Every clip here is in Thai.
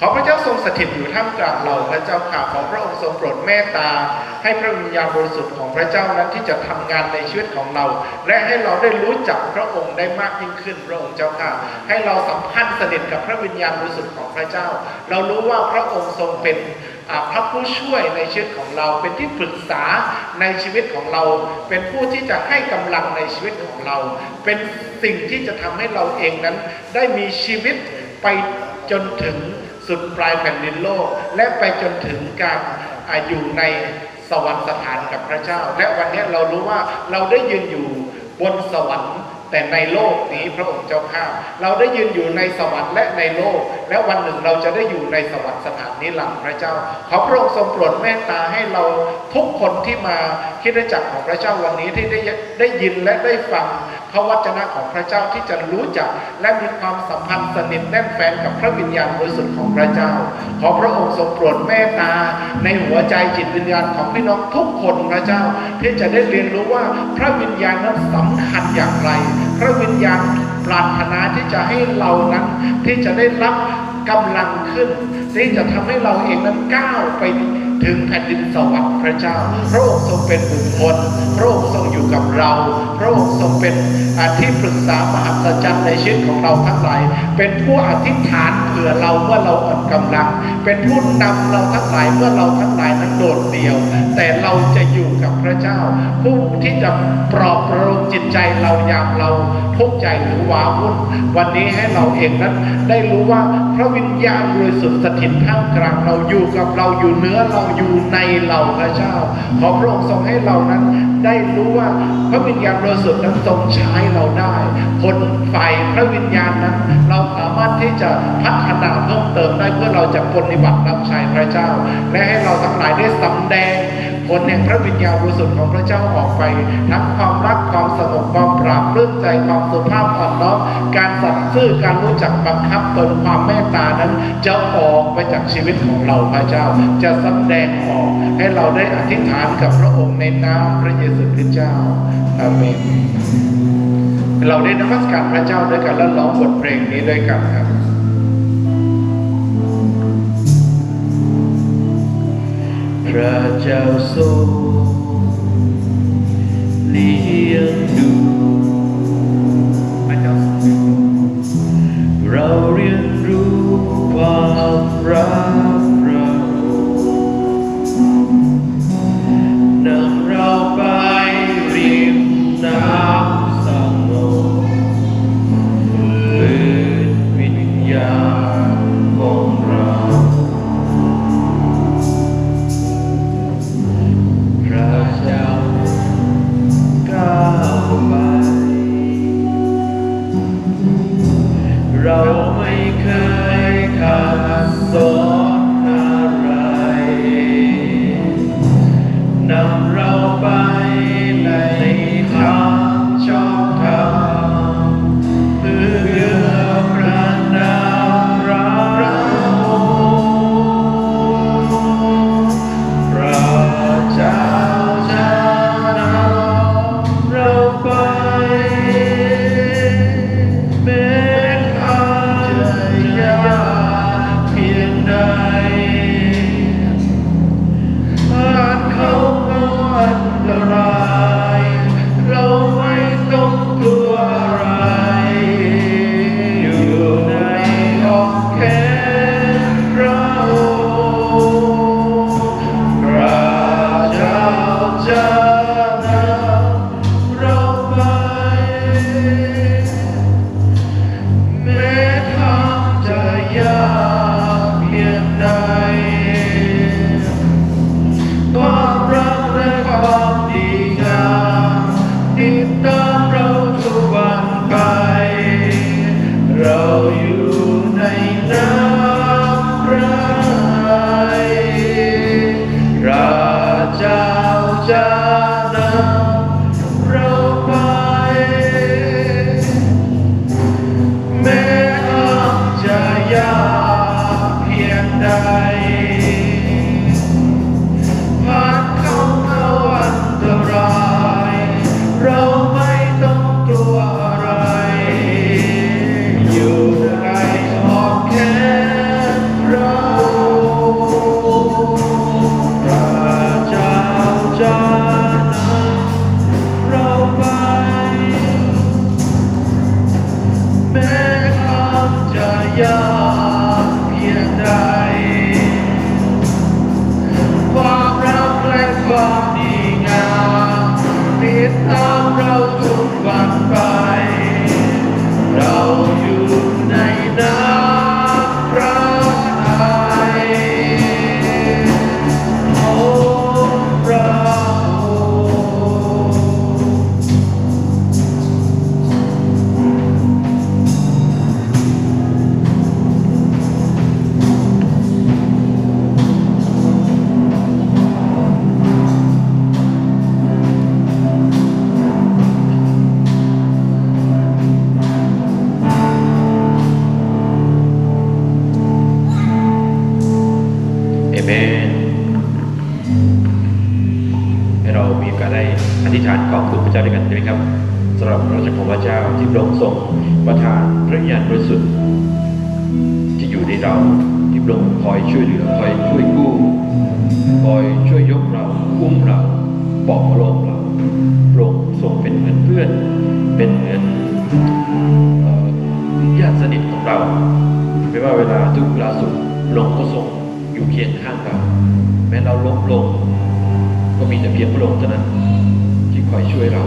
ขอพระเจ้าทรงสถิตอยู่ท่ามกลางเราพระเจ้าข่าขอพระองค์ทรงโปรดเมตตา ให้พระวิญญาณบริสุทธิ์ของพระเจ้านั้นที่จะทำงานในชีวิตของเรา และให้เราได้รู้จักพระองค์ได้มากยิ่งขึ้นพระองค์เจ้าค่ะ ให้เราสัมพันธ์สนิทกับพระวิญญาณบริสุทธิ์ของพระเจ้า เรารู้ว่าพระองค์ทรงเป็นพระผู้ช่วยในชีวิตของเราเป็นที่ปรึกษาในชีวิตของเรา เป็นผู้ที่จะให้กำลังในชีวิตของเรา เป็นสิ่งที่จะทำให้เราเองนั้นได้มีชีวิตไปจนถึง สุดปลายแผ่นดินโลก และไปจนถึงการอาอยู่ในสวรรค์สถานกับพระเจ้า และวันนี้เรารู้ว่าเราได้ยืนอยู่บนสวรรค์ แต่ในโลกนี้พระองค์เจ้าข้าเราได้ยืนอยู่ในสวรรค์และในโลก และวันหนึ่งเราจะได้อยู่ในสวรรค์สถานนิรันดร์พระเจ้า ขอพระองค์ทรงโปรดเมตตาให้เราทุกคนที่มาคิดจักของพระเจ้าวันนี้ที่ได้ได้ยินและได้ฟังพระวจนะของพระเจ้าที่จะรู้จัก และมีความสัมพันธ์สนิทแน่นแฟนกับพระวิญญาณบริสุทธิ์ของพระเจ้า ขอพระองค์ทรงโปรดเมตตา ในหัวใจจิตวิญญาณของพี่น้องทุกคนพระเจ้า ที่จะได้เรียนรู้ว่าพระวิญญาณนั้นสำคัญอย่างไร พระวิญญาณปรารถนาที่จะให้เรานั้น ที่จะได้รับกำลังขึ้น ที่จะทำให้เราเองนั้นก้าวไปถึงแผ่นดินสวรรค์พระเจ้า พระองค์ทรงเป็นบุคคล พระองค์ทรงอยู่กับเรา พระองค์ทรงเป็นอาที่ปรึกษามหัศจรรย์ในชีวิตของเราทั้งหลาย เป็นผู้อธิษฐาน เผื่อเราเมื่อเราอ่อนกำลัง เป็นผู้นำเราทั้งหลายเมื่อเราทั้งหลายนั้นโดดเดี่ยว แต่เราจะอยู่กับพระเจ้า ผู้ที่จะปลอบประโลมจิตใจเรายามเราทุกข์ใจหรือว้าวุ่นวันนี้ให้เราเองนั้น ได้รู้ว่าพระวิญญาณบริสุทธิ์สถิตท่ามกลางเราอยู่กับเราอยู่เนื้อเราอยู่ในเราพระเจ้าขอพระองค์ทรงให้เรานั้นได้รู้ว่าพระวิญญาณบริสุทธิ์นั้นทรงใช้เราได้ผลฝ่ายพระวิญญาณนั้น เราสามารถที่จะพัฒนาเพิ่มเติมได้เพื่อเราจะปฏิบัติรับใช้พระเจ้า และให้เราทั้งหลายได้สำแดงผลแห่งพระวิญญาณบริสุทธิ์ของพระเจ้าออกไปทั้งความรักความ ความปลื้มใจความสุภาพอ่อนน้อมการสัตย์ซื่อการรู้จักบังคับตนความเมตตานั้นจะออกไปจากชีวิตของเราพระเจ้า จะแสดงออกให้เราได้อธิษฐานกับพระองค์ในนามพระเยซูคริสต์เจ้าอาเมนเราได้นมัสการพระเจ้าด้วยกันแล้วร้องบทเพลงนี้ด้วยกันครับพระเจ้าทรงเลี้ยง รักเรานำเราไปริมน้ำสงบฝืนวิญญาณของเราพระเจ้าก้าวไปเราไม่เคย It's not มีโอกาสได้อธิษฐานขอบคุณพระเจ้าด้วยกันใช่ไหมครับสำหรับพระเจ้าของพระเจ้าที่พระองค์ทรงประทานพระญาณบริสุทธิ์ที่อยู่ในเราที่พระองค์คอยช่วยเหลือคอยช่วยกู้คอยช่วยยกเราอุ้มเราปลอบประโลมเราพระองค์ทรงเป็นเหมือนเพื่อน เป็นเหมือนญาติสนิทของเราไม่ว่าเวลาทุกเวลาสุขพระองค์ก็ทรงอยู่เคียงข้างเราแม้เราล้มลง ก็มีแต่เพียงพระองค์เท่านั้นที่คอยช่วยเรา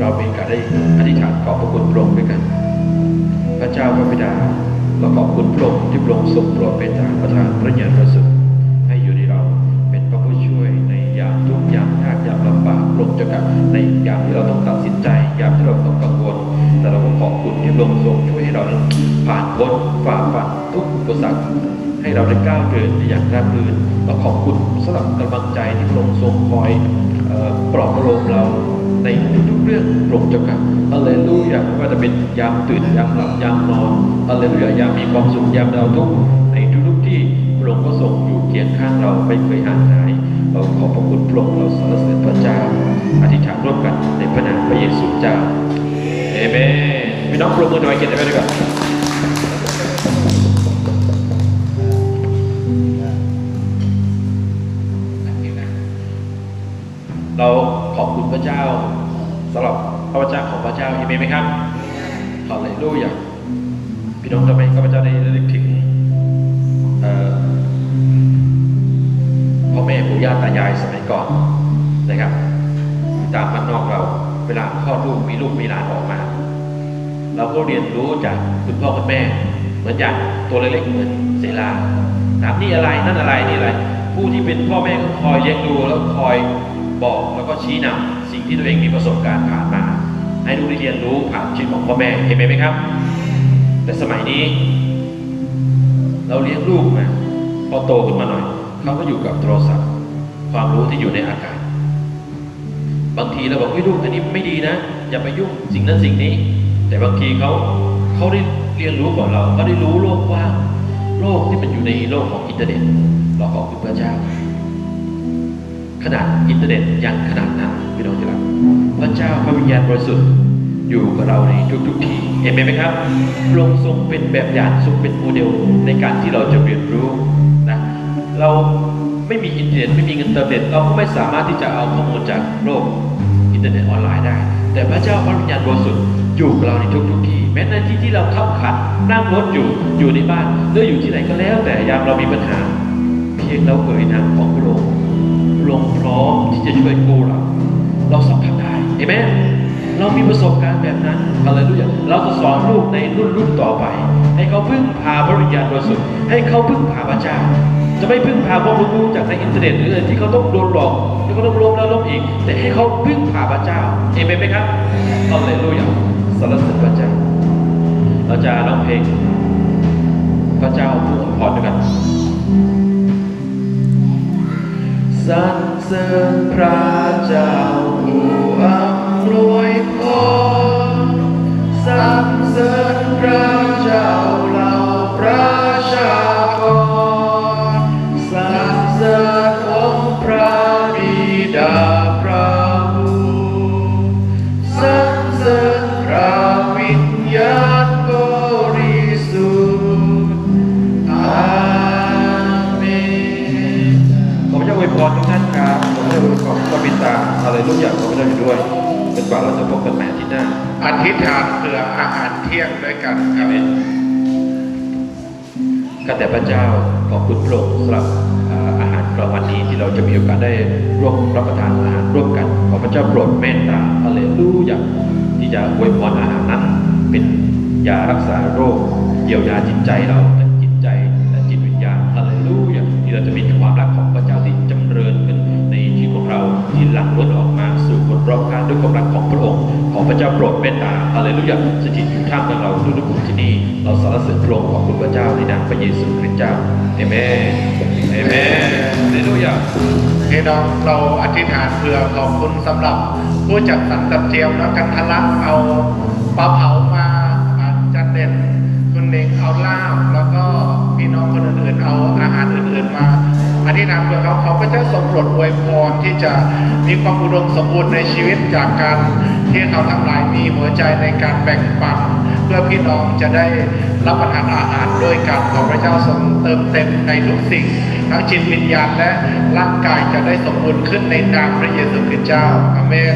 เราเป็นการได้อธิษฐานขอบพระคุณพระองค์ด้วยกัน พระเจ้าพระบิดาเราขอบคุณพระองค์ที่พระองค์ทรงโปรดเป็นทานประทานพระญาณประเสริให้อยู่ในเราเป็นพระผู้ช่วยในยามทุกยามยากยามลำบากพระองค์จะกับในยามที่เราต้องตัดสินใจยามที่เราต้องกังวลแต่เราขอบคุณที่พระองค์ทรงช่วยให้เรานั้นผ่านพ้นฝ่าฟันทุกอุปสรรค ให้เราได้ก้าวเดินในอย่างราบรื่นเราขอบคุณสำหรับกำลังใจที่พระองค์ทรงคอยปลอบประโลมเราในทุกๆเรื่องพระองค์เจ้าค่ะฮาเลลูยาไม่ว่าจะเป็นยามตื่นยามหลับยามนอนฮาเลลูยายามมีความสุขยามเราทุกในทุกๆที่พระองค์ก็ทรงอยู่เคียงข้างเราไม่เคยห่างหายเราขอบพระคุณพระองค์เราสรรเสริญพระเจ้าอธิษฐานร่วมกันในพระนามพระเยซูเจ้าเอเมนพี่น้องปรบมือหน่อยเกียรติได้ไหมดีกว่าเร ระเจ้าสำหรับพระวจนะของพระเจ้าเอเมนไหมครับฮาเลลูยาพี่น้องทำไมข้าพเจ้าได้ระลึกถึงพ่อแม่ปู่ย่าตายายสมัยก่อนนะครับตามบ้านนอกเราเวลาคลอดลูกมีลูกมีหลานออกมา เราก็เรียนรู้จากคุณพ่อคุณแม่ เหมือนอย่างตัวเล็กๆเหมือนเสลาถามนี่อะไรนั่นอะไรนี่อะไร ผู้ที่เป็นพ่อแม่ก็คอยเลี้ยงดูแล้วคอยบอกแล้วก็ชี้นำ ที่ตัวเองมีประสบการณ์ผ่านมา ให้ลูกได้เรียนรู้ผ่านชีวิตของพ่อแม่เห็นไหมครับ แต่สมัยนี้ เราเลี้ยงลูกมาพอโตขึ้นมาหน่อยเขาก็อยู่กับโทรศัพท์ ความรู้ที่อยู่ในอากาศบางทีเราบอกว่าลูกอันนี้ไม่ดีนะ อย่าไปยุ่งสิ่งนั้นสิ่งนี้ แต่บางทีเขาเขาได้เรียนรู้ก่อนเราเขาได้รู้โลกกว้างโลกที่มันอยู่ในโลกของอินเทอร์เน็ตเราขอบคุณพระเจ้า ขนาดอินเทอร์เน็ตยังขนาดนั้นพี่น้องที่รักพระเจ้าพระวิญญาณบริสุทธิ์อยู่กับเราในทุกๆที่เห็นไหมครับพระองค์ทรงเป็นแบบอย่างทรงเป็นโมเดลในการที่เราจะเรียนรู้นะเราไม่มีอินเทอร์เน็ตไม่มีเงินเติมเน็ตเราก็ไม่สามารถที่จะเอาข้อมูลจากโลกอินเทอร์เน็ตออนไลน์ได้ แต่พระเจ้าพระวิญญาณบริสุทธิ์อยู่กับเราในทุกๆที่ แม้ในที่ที่เราขับขันนั่งรถอยู่อยู่ในบ้านหรืออยู่ที่ไหนก็แล้ว แต่ยามเรามีปัญหา เพียงเราเอ่ยนามของพระองค์ พระองค์พร้อมที่จะช่วยกู้เรา เราสัมผัสได้เห็นไหมเรามีประสบการณ์แบบนั้นอะไรรู้อย่างเราจะสอนลูกในรุ่นรุ่นต่อไป ให้เขาพึ่งพาพระวิญญาณบริสุทธิ์ให้เขาพึ่งพาพระเจ้า จะไม่พึ่งพาความรู้จากในอินเทอร์เน็ตหรืออะไรที่เขาต้องโดนหลอกที่เขาต้องล้มแล้วล้มอีก แต่ให้เขาพึ่งพาพระเจ้าเห็นไหมครับเราเลยรู้อย่างสรรเสริญพระเจ้าเราจะร้องเพลงพระเจ้าผู้อวยพรด้วยกัน สรรเสริญพระเจ้า อธิษฐานเพื่ออาหารเที่ยงด้วยกันครับข้าแต่พระเจ้าขอบคุณพระองค์สำหรับอาหารกลางวันนี้ที่เราจะมีโอกาสได้ร่วมรับประทานอาหารร่วมกัน ขอพระเจ้าโปรดเมตตาฮาเลลูยาที่จะอวยพรอาหารนั้น เป็นยารักษาโรคเยียวยาจิตใจเราทั้งจิตใจและจิตวิญญาณฮาเลลูยาที่เราจะมีความรักของพระเจ้าที่จำเริญขึ้นในชีวิตของเราที่หลั่งล้นออกมาสู่คน รอบข้างด้วยความรักของพระองค์ ขอพระเจ้าโปรดเมตตาฮาเลลูยาสถิตอยู่ท่ามกลางเราทุกๆคนที่นี่ เราสรรเสริญพระองค์ขอบคุณพระเจ้าในนามพระเยซูคริสต์เจ้าเอเมนเอเมนฮาเลลูยาพี่น้องเราอธิษฐานเพื่อขอบคุณสำหรับ ผู้จัดสรรจัดเตรียมแล้วกันทะลักเอาปลาเผามาอาจันเด่นคุณเน่งเอาลาบแล้วก็พี่น้องคนอื่นๆเอาอาหารอื่นๆมา อธิษฐานเพื่อเขาเขอพระเจ้าทรงโปรดอวยพรที่จะมีความอุดมสมบูรณ์ในชีวิตจากการที่เขาทั้งหลายมีหัวใจในการแบ่งปันเพื่อพี่น้องจะได้รับประทานอาหารด้วยกันขอพระเจ้าทรงเติมเต็มในทุกสิ่ง ทั้งจิตวิญญาณและร่างกายจะได้สมบูรณ์ขึ้นในนามพระเยซูคริสต์เจ้าอาเมน